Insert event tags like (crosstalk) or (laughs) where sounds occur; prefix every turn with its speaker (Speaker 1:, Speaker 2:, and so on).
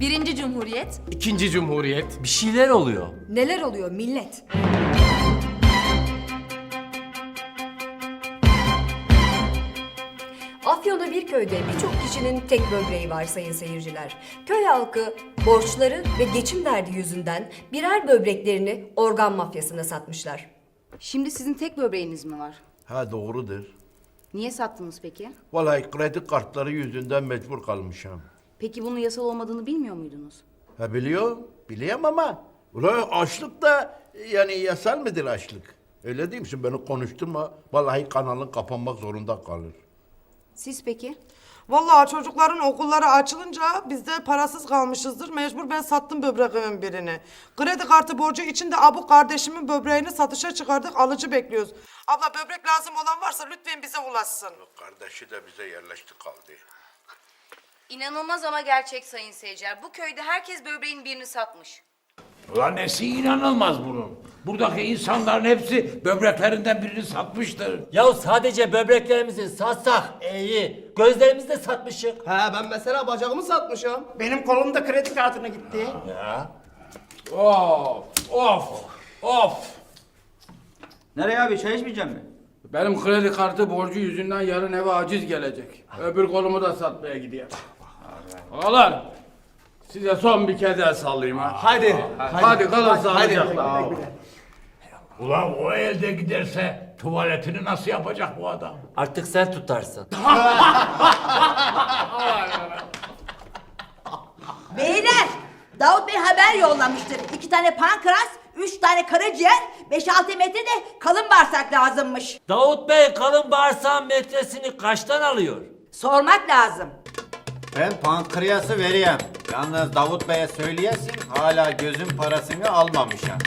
Speaker 1: Birinci Cumhuriyet,
Speaker 2: İkinci Cumhuriyet.
Speaker 3: Bir şeyler oluyor.
Speaker 4: Neler oluyor millet? Afyon'da bir köyde birçok kişinin tek böbreği var sayın seyirciler. Köy halkı borçları ve geçim derdi yüzünden birer böbreklerini organ mafyasına satmışlar.
Speaker 5: Şimdi sizin tek böbreğiniz mi var?
Speaker 6: Ha doğrudur.
Speaker 5: Niye sattınız peki?
Speaker 6: Vallahi kredi kartları yüzünden mecbur kalmışım.
Speaker 5: Peki bunun yasal olmadığını bilmiyor muydunuz?
Speaker 6: Ha biliyor, biliyorum ama ulan açlık da yani yasal mıdır açlık? Öyle değil misin? Beni konuşturma. Vallahi kanalın kapanmak zorunda kalır.
Speaker 5: Siz peki?
Speaker 7: Vallahi çocukların okulları açılınca biz de parasız kalmışızdır. Mecbur ben sattım böbreğimin birini. Kredi kartı borcu için de abu kardeşimin böbreğini satışa çıkardık. Alıcı bekliyoruz. Abla böbrek lazım olan varsa lütfen bize ulaşsın.
Speaker 6: Kardeşi de bize yerleşti kaldı.
Speaker 5: İnanılmaz ama gerçek sayın seyirciler. Bu köyde herkes böbreğin birini satmış.
Speaker 8: Ulan nesi inanılmaz bunun. Buradaki insanların hepsi böbreklerinden birini satmıştır.
Speaker 3: Ya sadece böbreklerimizi satsak iyi. Gözlerimizi de satmışık.
Speaker 2: Ha ben mesela bacağımı satmışım.
Speaker 9: Benim kolum da kredi kartına gitti.
Speaker 8: Of of of.
Speaker 9: Nereye abi çay içmeyecek mi?
Speaker 8: Benim kredi kartı borcu yüzünden yarın eve aciz gelecek. Öbür kolumu da satmaya gidiyor. Ağalar size son bir kez el sallayayım ha.
Speaker 2: Hadi.
Speaker 8: Hadi, kalın sağlıcakla.
Speaker 10: Ulan o elde giderse tuvaletini nasıl yapacak bu adam?
Speaker 3: Artık sen tutarsın. (laughs)
Speaker 11: Beyler, Davut Bey haber yollamıştır. İki tane pankreas, üç tane karaciğer, beş altı metre de kalın bağırsak lazımmış.
Speaker 3: Davut Bey kalın bağırsağın metresini kaçtan alıyor?
Speaker 11: Sormak lazım.
Speaker 9: Ben pankreası vereyim. Yalnız Davut Bey'e söyleyesin hala gözün parasını almamışım.